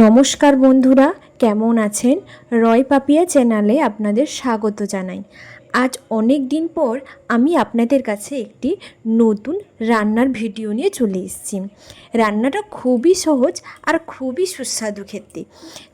নমস্কার বন্ধুরা, কেমন আছেন? রয় পাপিয়া চ্যানেলে আপনাদের স্বাগত জানাই। আজ অনেক দিন পর আমি আপনাদের কাছে একটি নতুন রান্নার ভিডিও নিয়ে চলে এসেছি। রান্নাটা খুবই সহজ আর খুবই সুস্বাদু খেতে।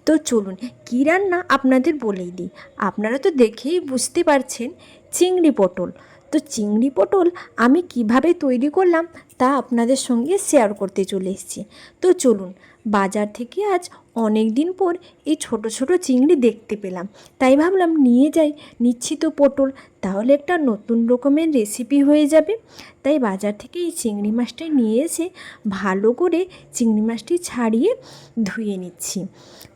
তো চলুন, কী রান্না আপনাদের বলেই দিই? আপনারা তো দেখেই বুঝতে পারছেন, চিংড়ি পটল। তো চিংড়ি পটল আমি কীভাবে তৈরি করলাম তা আপনাদের সঙ্গে শেয়ার করতে চলে এসেছি। তো চলুন বাজার থেকে আজ অনেক দিন পর এই ছোট ছোট চিংড়ি দেখতে পেলাম। তাই ভাবলাম নিয়ে যাই নিচ্ছি তো পটল, তাহলে একটা নতুন রকমের রেসিপি হয়ে যাবে। তাই বাজার থেকে এই চিংড়ি মাছটা নিয়ে এসে ভালো করে চিংড়ি মাছটি ছাড়িয়ে ধুয়ে নিচ্ছি।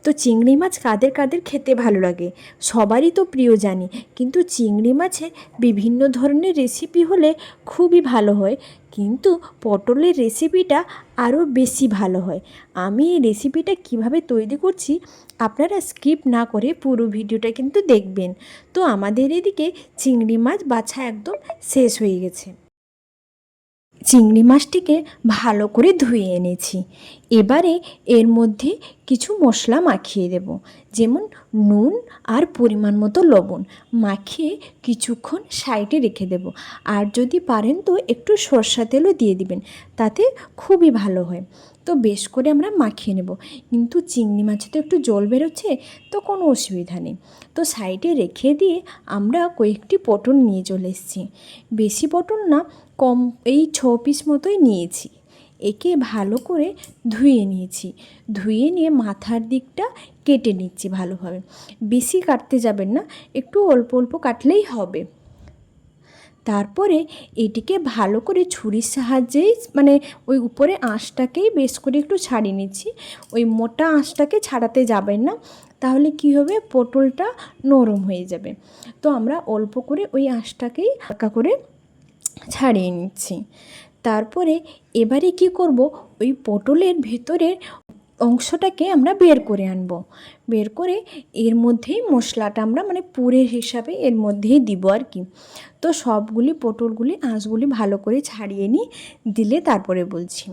তো চিংড়ি মাছ কাদের কাদের খেতে ভালো লাগে? সবারই তো প্রিয় জানি, কিন্তু চিংড়ি মাছের বিভিন্ন ধরনের রেসিপি হলে খুবই ভালো হয়। কিন্তু পটলের রেসিপিটা আরও বেশি ভালো হয়। আমি এই রেসিপিটা কীভাবে তৈরি করছি, আপনারা স্কিপ না করে পুরো ভিডিওটা কিন্তু দেখবেন। তো আমাদের এদিকে চিংড়ি মাছ বাছা একদম শেষ হয়ে গেছে। চিংড়ি মাছটিকে ভালো করে ধুয়ে এনেছি। এবারে এর মধ্যে কিছু মশলা মাখিয়ে দেব, যেমন নুন আর পরিমাণ মতো লবণ। মাখিয়ে কিছুক্ষণ সাইডে রেখে দেব। আর যদি পারেন তো একটু সর্ষা তেলও দিয়ে দিবেন, তাতে খুবই ভালো হয়। তো বেশ করে আমরা মাখিয়ে নেব। কিন্তু চিংড়ি মাছে তো একটু জল বেরোচ্ছে, তো কোনো অসুবিধা নেই। তো সাইডে রেখে দিয়ে আমরা কয়েকটি পটল নিয়ে চলে এসেছি। বেশি পটল না, কম, এই ছ পিস মতোই নিয়েছি। একে ভালো করে ধুয়ে নিয়েছি। ধুয়ে নিয়ে মাথার দিকটা কেটে নিচ্ছি ভালোভাবে। বেশি কাটতে যাবেন না, একটু অল্প অল্প কাটলেই হবে। তারপরে এটিকে ভালো করে ছুরির সাহায্যেই মানে ওই উপরে আঁশটাকেই বেশ করে একটু ছাড়িয়ে নিচ্ছি। ওই মোটা আঁশটাকে ছাড়াতে যাবেন না, তাহলে কি হবে? পটলটা নরম হয়ে যাবে। তো আমরা অল্প করে ওই আঁশটাকেই হালকা করে ছাড়িয়ে নিচ্ছি। তারপরে এবারে কি করব? ওই পটলের ভেতরের অংশটাকে আমরা বের করে আনব। বের করে এর মধ্যেই মশলাটা আমরা মানে পুরের হিসাবে এর মধ্যেই দিব আর কি। তো সবগুলি পটলগুলি, আঁশগুলি ভালো করে ছাড়িয়ে নিই, দিলে তারপরে বলছি।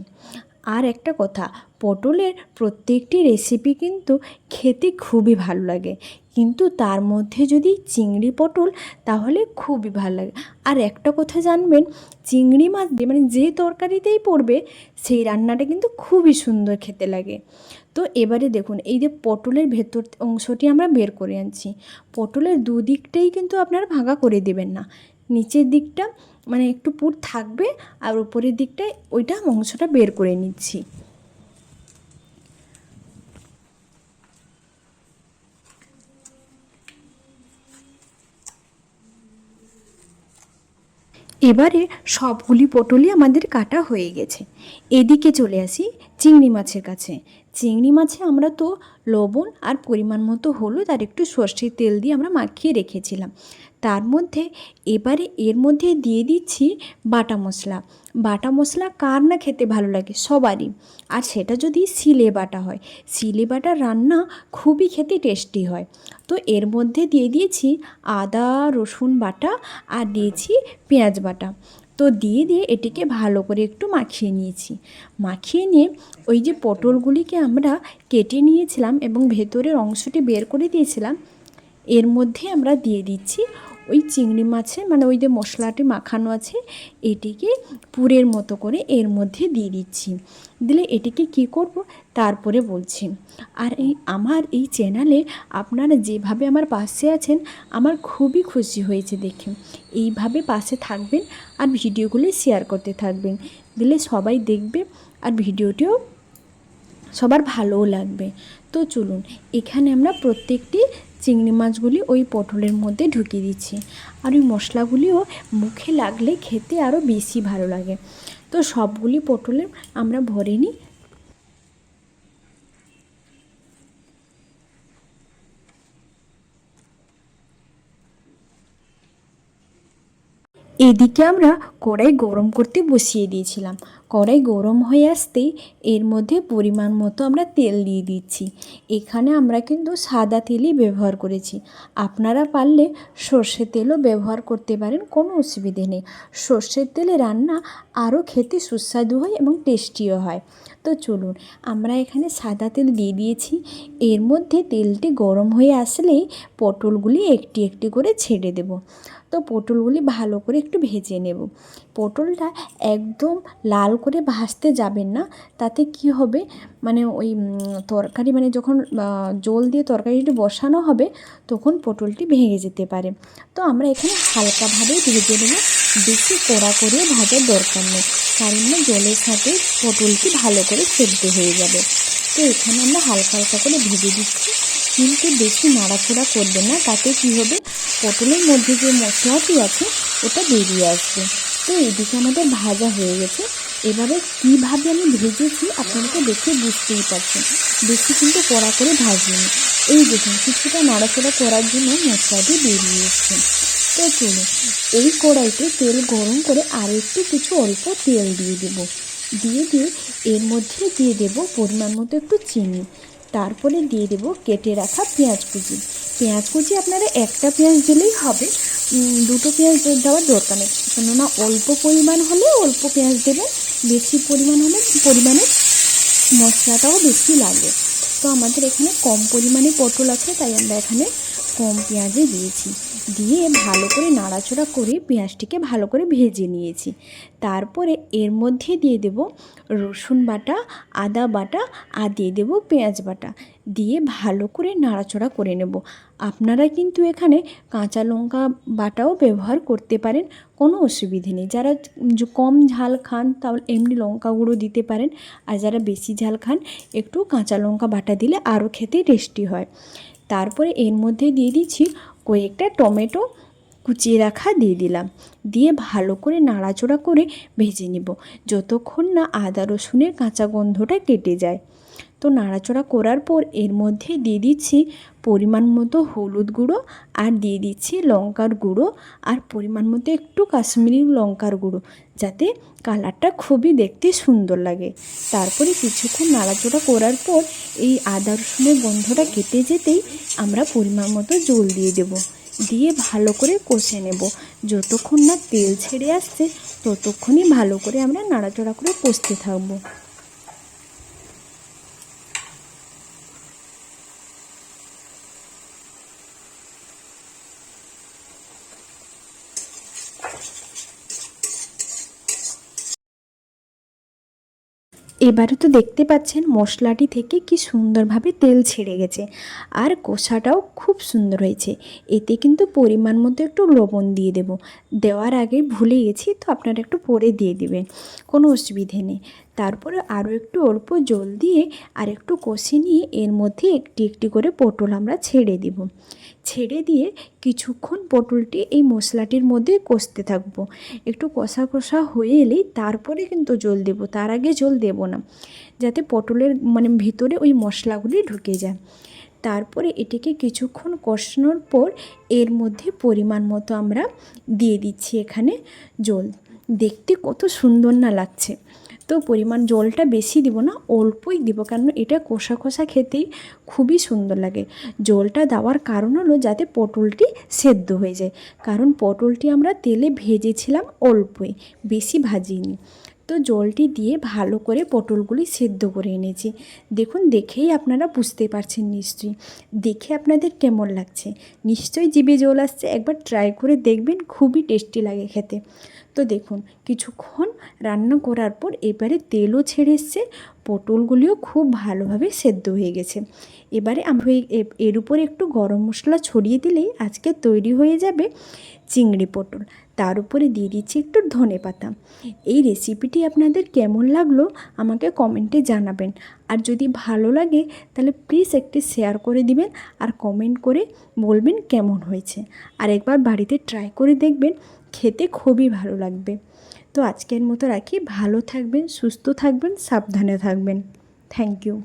আর একটা কথা, পটলের প্রত্যেকটি রেসিপি কিন্তু খেতে খুবই ভালো লাগে। কিন্তু তার মধ্যে যদি চিংড়ি পটল, তাহলে খুবই ভালো লাগে। আর একটা কথা জানবেন, চিংড়ি মাছ দিয়ে মানে যে তরকারিতেই পড়বে, সেই রান্নাটা কিন্তু খুবই সুন্দর খেতে লাগে। তো এবারে দেখুন, এই যে পটলের ভেতর অংশটি আমরা বের করে আনছি। পটলের দুদিকটাই কিন্তু আপনারা ভাঙা করে দেবেন না। নিচের দিকটা মানে একটু পুর থাকবে আর উপরের দিকটায় ওইটা মাংসটা বের করে নিচ্ছি। এবারে সবগুলি পটলই আমাদের কাটা হয়ে গেছে। এদিকে চলে আসি চিংড়ি মাছের কাছে। চিংড়ি মাছে আমরা তো লবণ আর পরিমাণ মতো হলুদ আর একটু সর্ষের তেল দিয়ে আমরা মাখিয়ে রেখেছিলাম। তার মধ্যে এবারে এর মধ্যে দিয়ে দিচ্ছি বাটা মশলা। বাটা মশলা কার না খেতে ভালো লাগে? সবারই। আর সেটা যদি সিলে বাটা হয়। সিলে বাটা রান্না খুবই খেতে টেস্টি হয়। তো এর মধ্যে দিয়ে দিয়েছি আদা, রসুন বাটা আর দিয়েছি পেঁয়াজ বাটা। তো দিয়ে দিয়ে এটিকে ভালো করে একটু মাখিয়ে নিয়েছি। মাখিয়ে নিয়ে ওই যে পটলগুলিকে আমরা কেটে নিয়েছিলাম এবং ভেতরের অংশটি বের করে দিয়েছিলাম। এর মধ্যে আমরা দিয়ে দিচ্ছি ওই চিংড়ি মাছের মানে ওই যে মশলাটি মাখানো আছে, এটিকে পুরের মতো করে এর মধ্যে দিয়ে দিচ্ছি। দিলে এটিকে কি করব? তারপরে বলছি। আর এই আমার এই চ্যানেলে আপনারা যেভাবে আমার পাশে আছেন, আমার খুবই খুশি হয়েছে দেখে। এইভাবে পাশে থাকবেন আর ভিডিওগুলো শেয়ার করতে থাকবেন। দিলে সবাই দেখবে আর ভিডিওটিও সবার ভালোও লাগবে। তো চলুন, এখানে আমরা প্রত্যেকটি চিংড়ি মাছগুলি ওই পটলের মধ্যে ঢুকিয়ে দিচ্ছি। আর ওই মশলাগুলিও মুখে লাগলে খেতে আরও বেশি ভালো লাগে। তো সবগুলি পটলে আমরা ভরে নিই। এদিকে আমরা কড়াই গরম করতে বসিয়ে দিয়েছিলাম। কড়াই গরম হয়ে আসতেই এর মধ্যে পরিমাণ মতো আমরা তেল দিয়ে দিচ্ছি। এখানে আমরা কিন্তু সাদা তেলই ব্যবহার করেছি। আপনারা পারলে সর্ষের তেলও ব্যবহার করতে পারেন, কোনো অসুবিধে নেই। সর্ষের তেলে রান্না আরও খেতে সুস্বাদু হয় এবং টেস্টিও হয়। তো চলুন, আমরা এখানে সাদা তেল দিয়ে দিয়েছি। এর মধ্যে তেলটি গরম হয়ে আসলেই পটলগুলি একটি একটি করে ছেড়ে দেব। তো পটলগুলি ভালো করে একটু ভেজে নেব। পটলটা একদম লাল করে ভাজতে যাবেন না। তাতে কি হবে? মানে ওই তরকারি মানে যখন জল দিয়ে তরকারিটি বসানো হবে, তখন পটলটি ভেঙে যেতে পারে। তো আমরা এখানে হালকাভাবে ভেজে নেব। বেশি কড়া করে ভাজার দরকার নেই। কারণ না, জলের সাথে পটলটি ভালো করে সেদ্ধ হয়ে যাবে। তো এখানে আমরা হালকা হালকা করে ভেজে দিচ্ছি। কিন্তু বেশি নাড়াচড়া করবেন না। তাতে কী হবে? পটলের মধ্যে যে মশলাটি আছে, ওটা বেরিয়ে আসবে। তো এদিকে আমাদের ভাজা হয়ে গেছে। এবারে কীভাবে আমি ভেজেছি আপনারা দেখে বুঝতেই পারছেন। বেশি কিন্তু কড়া করে ভাজিনি এই দেখুন, কিছুটা নাড়াচড়া করার জন্য মশলাটি বেরিয়ে এসছে। তো চলুন, এই কড়াইতে তেল গরম করে আর একটু কিছু অল্প তেল দিয়ে দেব। দিয়ে দিয়ে এর মধ্যে দিয়ে দেব পরিমাণ মতো একটু চিনি। তারপরে দিয়ে দেব কেটে রাখা পেঁয়াজ কুচি। পেঁয়াজ কুচি আপনারা একটা পেঁয়াজ দিলেই হবে। দুটো পেঁয়াজ দেওয়ার দরকার নেই। কেননা অল্প পরিমাণ হলে অল্প পেঁয়াজ দেবেন বেশি পরিমাণ হলে পরিমাণে মশলাটাও বেশি লাগে। তো আমাদের এখানে কম পরিমাণে পটল আছে, তাই আমরা এখানে কম পেঁয়াজে দিয়েছি। দিয়ে ভালো করে নাড়াচড়া করে পেঁয়াজটিকে ভালো করে ভেজে নিয়েছি। তারপরে এর মধ্যে দিয়ে দেব রসুন বাটা, আদা বাটা আর দিয়ে দেবো পেঁয়াজ বাটা। দিয়ে ভালো করে নাড়াচড়া করে নেব। আপনারা কিন্তু এখানে কাঁচা লঙ্কা বাটাও ব্যবহার করতে পারেন, কোনো অসুবিধে নেই। যারা কম ঝাল খান তাহলে এমনি লঙ্কা গুঁড়ো দিতে পারেন, আর যারা বেশি ঝাল খান একটু কাঁচা লঙ্কা বাটা দিলে আরও খেতে টেস্টি হয়। তারপরে এর মধ্যে দিয়ে দিচ্ছি কয়েকটা টমেটো কুচিয়ে রাখা দিয়ে দিলাম। দিয়ে ভালো করে নাড়াচড়া করে ভেজে নেব, যতক্ষণ না আদা রসুনের কাঁচা গন্ধটা কেটে যায়। তো নাড়াচড়া করার পর এর মধ্যে দিয়ে দিচ্ছি পরিমাণ মতো হলুদ গুঁড়ো আর দিয়ে দিচ্ছি লঙ্কার গুঁড়ো আর পরিমাণ মতো একটু কাশ্মীরি লঙ্কার গুঁড়ো যাতে কালারটা খুবই দেখতে সুন্দর লাগে। তারপরে কিছুক্ষণ নাড়াচড়া করার পর এই আদা রসুনের গন্ধটা কেটে যেতেই আমরা পরিমাণ মতো জল দিয়ে দেব। দিয়ে ভালো করে কষে নেব। যতক্ষণ না তেল ছেড়ে আসছে, ততক্ষণই ভালো করে আমরা নাড়াচড়া করে কষতে থাকব। এবারে তো দেখতে পাচ্ছেন মশলাটি থেকে কি সুন্দরভাবে তেল ছেড়ে গেছে। আর কষাটাও খুব সুন্দর হয়েছে। এতে কিন্তু পরিমাণ মতো একটু লবণ দিয়ে দেব। দেওয়ার আগে ভুলে গেছি, তো আপনারা একটু পরে দিয়ে দেবেন। কোনো অসুবিধে নেই। তারপরে আরও একটু অল্প জল দিয়ে আর একটু কষে নিয়ে এর মধ্যে একটি একটি করে পটল আমরা ছেড়ে দিব। ছেড়ে দিয়ে কিছুক্ষণ পটলটি এই মশলাটির মধ্যে কষতে থাকব। একটু কষা কষা হয়ে এলেই তারপরে কিন্তু জল দেবো, তার আগে জল দেব না, যাতে পটলের মানে ভিতরে ওই মশলাগুলি ঢুকে যায়। তারপরে এটিকে কিছুক্ষণ কষানোর পর এর মধ্যে পরিমাণ মতো আমরা দিয়ে দিচ্ছি এখানে জল। দেখতে কত সুন্দর না লাগছে। তো পরিমাণ জলটা বেশি দিব না, অল্পই দিব। কারণ এটা কষা কষা খেতেই খুবই সুন্দর লাগে। জলটা দেওয়ার কারণ হলো যাতে পটলটি সেদ্ধ হয়ে যায়। কারণ পটলটি আমরা তেলে ভেজেছিলাম অল্পই, বেশি ভাজিনি। তো জলটি দিয়ে ভালো করে পটলগুলি সেদ্ধ করে এনেছি। দেখুন, দেখেই আপনারা বুঝতে পারছেন নিশ্চয়ই। দেখে আপনাদের কেমন লাগছে? নিশ্চয়ই জিভে জল আসছে। একবার ট্রাই করে দেখবেন, খুবই টেস্টি লাগে খেতে। তো দেখুন, কিছুক্ষণ রান্না করার পর এবারে তেলও ছেড়ে এসছে, পটলগুলিও খুব ভালোভাবে সেদ্ধ হয়ে গেছে। এবারে আমরা এর উপরে একটু গরম মশলা ছড়িয়ে দিলেই আজকে তৈরি হয়ে যাবে চিংড়ি পটল। তার উপরে দিয়ে দিচ্ছি একটু ধনে পাতা। এই রেসিপিটি আপনাদের কেমন লাগল আমাকে কমেন্টে জানাবেন। আর যদি ভালো লাগে, তাহলে প্লিজ একটি শেয়ার করে দিবেন আর কমেন্ট করে বলবেন কেমন হয়েছে। আর একবার বাড়িতে ট্রাই করে দেখবেন খেতে খুবই ভালো লাগবে। তো আজকের মতো রাখি। ভালো থাকবেন, সুস্থ থাকবেন, সাবধানে থাকবেন। Thank you